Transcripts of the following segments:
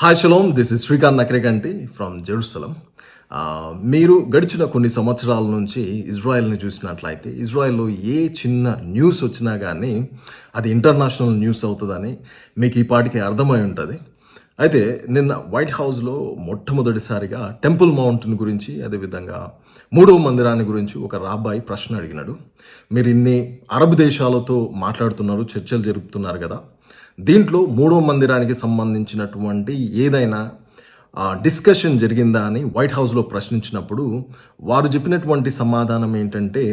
Hi shalom. This is Srikanth Nakarekanti from Jerusalem మీరు గడిచిన కొన్ని సంవత్సరాల నుంచి ఇజ్రాయెల్ని చూసినట్లయితే ఇజ్రాయెల్లో ఏ చిన్న న్యూస్ వచ్చినా కానీ అది ఇంటర్నేషనల్ న్యూస్ అవుతుందని మీకు ఈ పాటికి అర్థమై ఉంటుంది. అయితే నిన్న వైట్ హౌస్లో మొట్టమొదటిసారిగా టెంపుల్ మౌంటైన్ గురించి అదేవిధంగా మూడవ మందిరాన్ని గురించి ఒక రాబాయి ప్రశ్న అడిగినాడు. మీరు ఇన్ని అరబ్ దేశాలతో మాట్లాడుతున్నారు చర్చలు జరుపుతున్నారు కదా. దీంట్లో మూడవ మందిరానికి సంబంధించినటువంటి ఏదైనా డిస్కషన్ జరిగిందా అని వైట్ హౌస్లో ప్రశ్నించినప్పుడు వారు చెప్పినటువంటి సమాధానం ఏంటంటే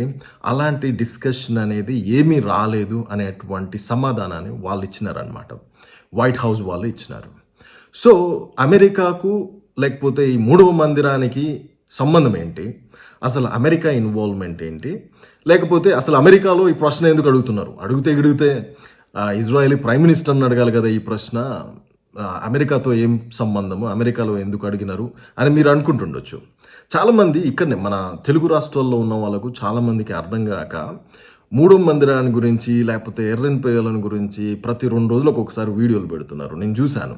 అలాంటి డిస్కషన్ అనేది ఏమీ రాలేదు అనేటువంటి సమాధానాన్ని వాళ్ళు ఇచ్చినారనమాట వైట్ హౌస్ వాళ్ళు ఇచ్చినారు. సో అమెరికాకు లేకపోతే ఈ మూడవ మందిరానికి సంబంధం ఏంటి? అసలు అమెరికా ఇన్వాల్వ్మెంట్ ఏంటి? లేకపోతే అసలు అమెరికాలో ఈ ప్రశ్న ఎందుకు అడుగుతున్నారు? అడిగితే అడిగితే ఇజ్రాయలీ ప్రైమ్ మినిస్టర్ని అడగాలి కదా ఈ ప్రశ్న. అమెరికాతో ఏం సంబంధము? అమెరికాలో ఎందుకు అడిగినారు అని మీరు అనుకుంటుండొచ్చు. చాలామంది ఇక్కడనే మన తెలుగు రాష్ట్రాల్లో ఉన్న వాళ్ళకు చాలామందికి అర్థం కాక మూడో మందిరాన్ని గురించి లేకపోతే ఎర్రని పేయలను గురించి ప్రతి రెండు రోజులకు ఒకసారి వీడియోలు పెడుతున్నారు. నేను చూశాను.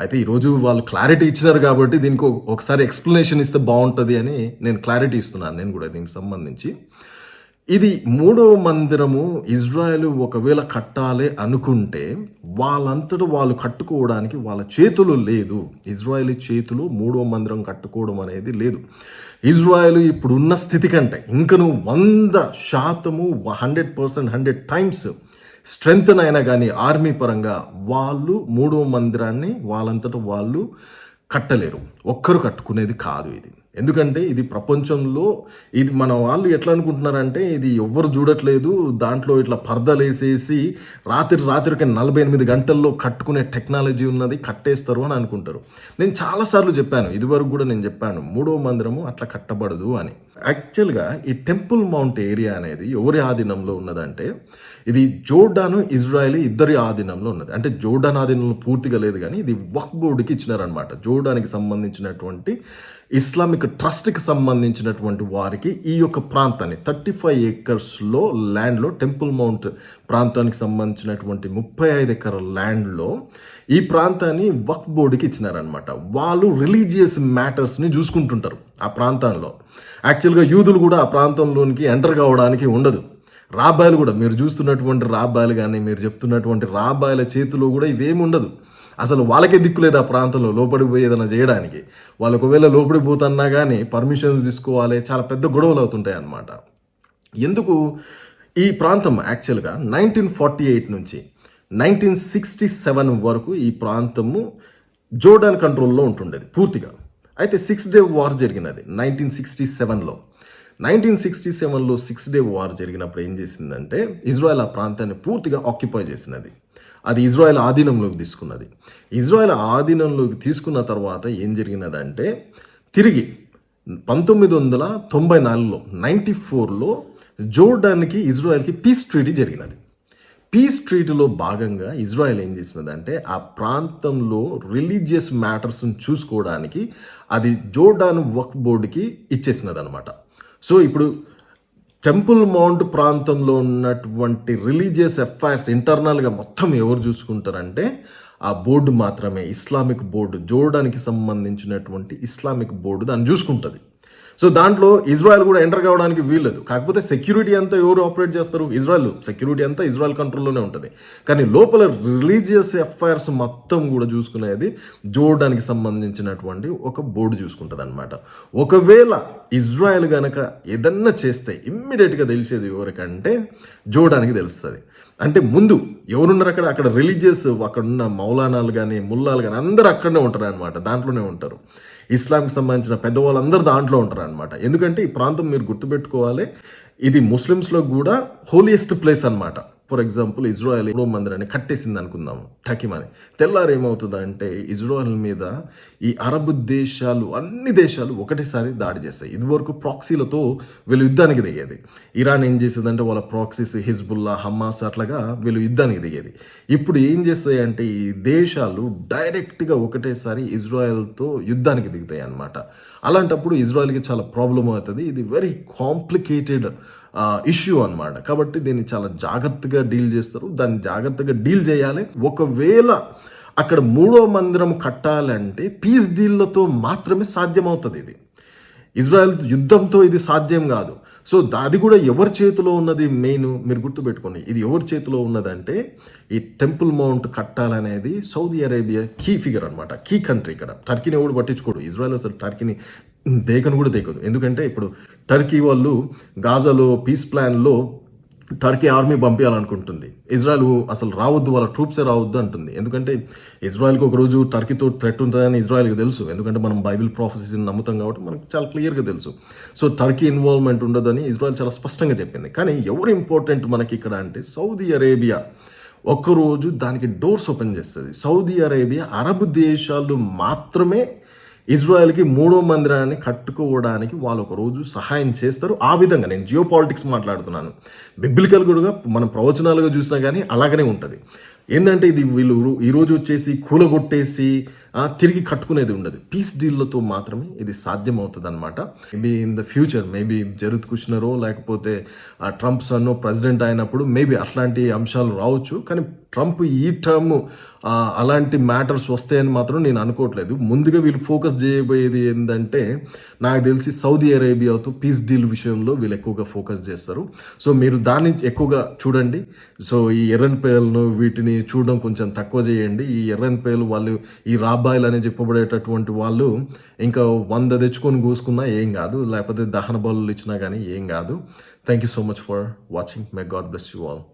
అయితే ఈరోజు వాళ్ళు క్లారిటీ ఇచ్చినారు కాబట్టి దీనికి ఒకసారి ఎక్స్ప్లెనేషన్ ఇస్తే బాగుంటుంది అని నేను క్లారిటీ ఇస్తున్నాను. నేను కూడా దీనికి సంబంధించి. ఇది మూడవ మందిరము ఇజ్రాయెల్ ఒకవేళ కట్టాలి అనుకుంటే వాళ్ళంతట వాళ్ళు కట్టుకోవడానికి వాళ్ళ చేతులు లేదు. ఇజ్రాయెల్ చేతులు మూడవ మందిరం కట్టుకోవడం అనేది లేదు. ఇజ్రాయెల్ ఇప్పుడున్న స్థితి కంటే ఇంకను వంద శాతము hundred percent hundred times strength అయినా కానీ ఆర్మీ పరంగా వాళ్ళు మూడవ మందిరాన్ని వాళ్ళంతట వాళ్ళు కట్టలేరు. ఒక్కరు కట్టుకునేది కాదు ఇది. ఎందుకంటే ఇది ప్రపంచంలో ఇది మన వాళ్ళు ఎట్లా అనుకుంటున్నారంటే ఇది ఎవ్వరు చూడట్లేదు. దాంట్లో ఇట్లా పర్దలేసేసి రాత్రి రాత్రికి నలభై ఎనిమిది గంటల్లో కట్టుకునే టెక్నాలజీ ఉన్నది కట్టేస్తారు అని అనుకుంటారు. నేను చాలాసార్లు చెప్పాను ఇదివరకు కూడా నేను చెప్పాను మూడో మందిరము అట్లా కట్టబడదు అని. యాక్చువల్గా ఈ టెంపుల్ మౌంట్ ఏరియా అనేది ఎవరి ఆధీనంలో ఉన్నదంటే ఇది జోర్డాను ఇజ్రాయెల్ ఇద్దరి ఆధీనంలో ఉన్నది. అంటే జోర్డాన్ ఆధీనంలో పూర్తిగా లేదు కానీ ఇది వక్ బోర్డుకి ఇచ్చినారనమాట జోర్డానికి సంబంధించినటువంటి ఇస్లామిక్ ట్రస్ట్కి సంబంధించినటువంటి వారికి ఈ యొక్క ప్రాంతాన్ని థర్టీ ఫైవ్ ఏకర్స్లో ల్యాండ్లో టెంపుల్ మౌంట్ ప్రాంతానికి సంబంధించినటువంటి ముప్పై ఐదు ఎకర ల్యాండ్లో ఈ ప్రాంతాన్ని వక్ బోర్డుకి ఇచ్చినారనమాట వాళ్ళు రిలీజియస్ మ్యాటర్స్ని చూసుకుంటుంటారు ఆ ప్రాంతంలో యాక్చువల్ యాక్చువల్గా యూదులు కూడా ఆ ప్రాంతంలోనికి ఎంటర్ కావడానికి ఉండదు. రాబాయిలు కూడా మీరు చూస్తున్నటువంటి రాబాయిలు కానీ మీరు చెప్తున్నటువంటి రాబాయిల చేతిలో కూడా ఇవేమి ఉండదు. అసలు వాళ్ళకే దిక్కు లేదు ఆ ప్రాంతంలో లోపలికి ఏదైనా చేయడానికి. వాళ్ళు ఒకవేళ లోపడిపోతున్నా కానీ పర్మిషన్స్ తీసుకోవాలి చాలా పెద్ద గొడవలు అవుతుంటాయి అన్నమాట. ఎందుకు? ఈ ప్రాంతం యాక్చువల్గా నైన్టీన్ ఫార్టీ ఎయిట్ నుంచి నైన్టీన్ సిక్స్టీ సెవెన్ వరకు ఈ ప్రాంతము జోర్డాన్ కంట్రోల్లో ఉంటుండేది పూర్తిగా. అయితే సిక్స్ డే వార్ జరిగినది నైన్టీన్ సిక్స్టీ సెవెన్లో నైన్టీన్ సిక్స్టీ సెవెన్లో సిక్స్ డే వార్ జరిగినప్పుడు ఏం చేసిందంటే ఇజ్రాయెల్ ఆ ప్రాంతాన్ని పూర్తిగా ఆక్యుపై చేసినది. అది ఇజ్రాయెల్ ఆధీనంలోకి తీసుకున్నది. ఇజ్రాయెల్ ఆధీనంలోకి తీసుకున్న తర్వాత ఏం జరిగినదంటే తిరిగి పంతొమ్మిది వందల తొంభై నాలుగులో నైంటీ ఫోర్లో జోర్డాన్కి ఇజ్రాయెల్కి పీస్ ట్రీటీ జరిగినది. పీస్ ట్రీటీలో భాగంగా ఇజ్రాయెల్ ఏం చేసినదంటే ఆ ప్రాంతంలో రిలీజియస్ మ్యాటర్స్ని చూసుకోవడానికి అది జోర్డాన్ వక్ బోర్డుకి ఇచ్చేసినది అనమాట సో ఇప్పుడు టెంపుల్ మౌంట్ ప్రాంతంలో ఉన్నటువంటి రిలీజియస్ అఫైర్స్ ఇంటర్నల్గా మొత్తం ఎవరు చూసుకుంటారంటే ఆ బోర్డు మాత్రమే. ఇస్లామిక్ బోర్డు జోర్డాన్కి సంబంధించినటువంటి ఇస్లామిక్ బోర్డు దాన్ని చూసుకుంటుంది. సో దాంట్లో ఇజ్రాయెల్ కూడా ఎంటర్ కావడానికి వీల్లేదు. కాకపోతే సెక్యూరిటీ అంతా ఎవరు ఆపరేట్ చేస్తారు? ఇజ్రాయెల్. సెక్యూరిటీ అంతా ఇజ్రాయెల్ కంట్రోల్లోనే ఉంటుంది. కానీ లోపల రిలీజియస్ ఎఫ్ఐఆర్స్ మొత్తం కూడా చూసుకునేది జోర్డాన్కి సంబంధించినటువంటి ఒక బోర్డు చూసుకుంటుంది అనమాట ఒకవేళ ఇజ్రాయెల్ కనుక ఏదన్నా చేస్తే ఇమ్మీడియట్గా తెలిసేది ఎవరికంటే జోర్డాన్కి తెలుస్తుంది. అంటే ముందు ఎవరున్నారు అక్కడ? అక్కడ రిలీజియస్ అక్కడ ఉన్న మౌలానాలు కానీ ముల్లాలు కానీ అందరూ అక్కడనే ఉంటారు అనమాట దాంట్లోనే ఉంటారు. ఇస్లాంకి సంబంధించిన పెద్దవాళ్ళందరూ దాంట్లో ఉంటారు అనమాట ఎందుకంటే ఈ ప్రాంతం మీరు గుర్తుపెట్టుకోవాలి ఇది ముస్లిమ్స్లో కూడా హోలియెస్ట్ ప్లేస్ అన్నమాట. ఫర్ ఎగ్జాంపుల్ ఇజ్రాయెల్ ఎప్పుడో మందిరాన్ని కట్టేసింది అనుకుందాము టకిమని తెల్లారు ఏమవుతుందంటే ఇజ్రాయెల్ మీద ఈ అరబ్ దేశాలు అన్ని దేశాలు ఒకటేసారి దాడి చేస్తాయి. ఇదివరకు ప్రాక్సీలతో వీళ్ళు యుద్ధానికి దిగేది. ఇరాన్ ఏం చేసేదంటే వాళ్ళ ప్రాక్సీస్ హిజ్బుల్లా హమాస్ అట్లాగా వీళ్ళు యుద్ధానికి దిగేది. ఇప్పుడు ఏం చేస్తాయి అంటే ఈ దేశాలు డైరెక్ట్గా ఒకటేసారి ఇజ్రాయెల్తో యుద్ధానికి దిగుతాయి అన్నమాట. అలాంటప్పుడు ఇజ్రాయెల్కి చాలా ప్రాబ్లం అవుతుంది. ఇది వెరీ కాంప్లికేటెడ్ ఇష్యూ అన్నమాట. కాబట్టి దీన్ని చాలా జాగ్రత్తగా డీల్ చేస్తారు. దాన్ని జాగ్రత్తగా డీల్ చేయాలి. ఒకవేళ అక్కడ మూడో మందిరం కట్టాలంటే పీస్ డీల్లతో మాత్రమే సాధ్యమవుతుంది ఇది. ఇజ్రాయెల్ యుద్ధంతో ఇది సాధ్యం కాదు. సో అది కూడా ఎవరి చేతిలో ఉన్నది మెయిన్ మీరు గుర్తుపెట్టుకోండి. ఇది ఎవరి చేతిలో ఉన్నదంటే ఈ టెంపుల్ మౌంట్ కట్టాలనేది సౌదీ అరేబియా కీ ఫిగర్ అనమాట కీ కంట్రీ ఇక్కడ. టర్కీని ఎవడు పట్టించుకోడు. ఇజ్రాయెల్ అసలు టర్కీని దేకను కూడా దేకదు. ఎందుకంటే ఇప్పుడు టర్కీ వాళ్ళు గాజాలో పీస్ ప్లాన్లో టర్కీ ఆర్మీ పంపించాలనుకుంటుంది. ఇజ్రాయెల్ అసలు రావద్దు వాళ్ళ ట్రూప్సే రావద్దు అంటుంది. ఎందుకంటే ఇజ్రాయెల్కి ఒక రోజు టర్కీతో థ్రెట్ ఉంటుందని ఇజ్రాయెల్కి తెలుసు. ఎందుకంటే మనం బైబిల్ ప్రాఫెసెస్ని నమ్ముతాం కాబట్టి మనకు చాలా క్లియర్గా తెలుసు. సో టర్కీ ఇన్వాల్వ్మెంట్ ఉండదని ఇజ్రాయెల్ చాలా స్పష్టంగా చెప్పింది. కానీ ఎవరు ఇంపార్టెంట్ మనకి ఇక్కడ అంటే సౌదీ అరేబియా. ఒక్కరోజు దానికి డోర్స్ ఓపెన్ చేస్తుంది. సౌదీ అరేబియా అరబ్ దేశాలు మాత్రమే ఇజ్రాయెల్కి మూడో మందిరాన్ని కట్టుకోవడానికి వాళ్ళు ఒక రోజు సహాయం చేస్తారు. ఆ విధంగా నేను జియో పాలిటిక్స్ మాట్లాడుతున్నాను. బిబ్లికల్ కూడా మనం ప్రవచనాలుగా చూసినా కానీ అలాగనే ఉంటుంది. ఏంటంటే ఇది వీళ్ళు ఈరోజు వచ్చేసి కూలగొట్టేసి తిరిగి కట్టుకునేది ఉండదు. పీస్ డీల్లతో మాత్రమే ఇది సాధ్యం అవుతుంది అనమాట maybe in the future maybe Jared కుష్నరో లేకపోతే ఆ, ట్రంప్ సన్నో ప్రెసిడెంట్ అయినప్పుడు మేబీ అట్లాంటి అంశాలు రావచ్చు. కానీ ట్రంప్ ఈ టర్మ్ అలాంటి మ్యాటర్స్ వస్తాయని మాత్రం నేను అనుకోవట్లేదు. ముందుగా వీళ్ళు ఫోకస్ చేయబోయేది ఏంటంటే నాకు తెలిసి సౌదీ అరేబియాతో పీస్ డీల్ విషయంలో వీళ్ళు ఎక్కువగా ఫోకస్ చేస్తారు. సో మీరు దాన్ని ఎక్కువగా చూడండి. సో ఈ ఎర్రన్ పేలను వీటిని చూడడం కొంచెం తక్కువ చేయండి. ఈ ఎర్రన్ పేలు వాళ్ళు ఈ రాబాయిలు అని చెప్పబడేటటువంటి వాళ్ళు ఇంకా వంద తెచ్చుకొని కూసుకున్నా ఏం కాదు. లేకపోతే దహన బలు ఇచ్చినా కానీ ఏం కాదు. Thank you so much for watching my god bless you all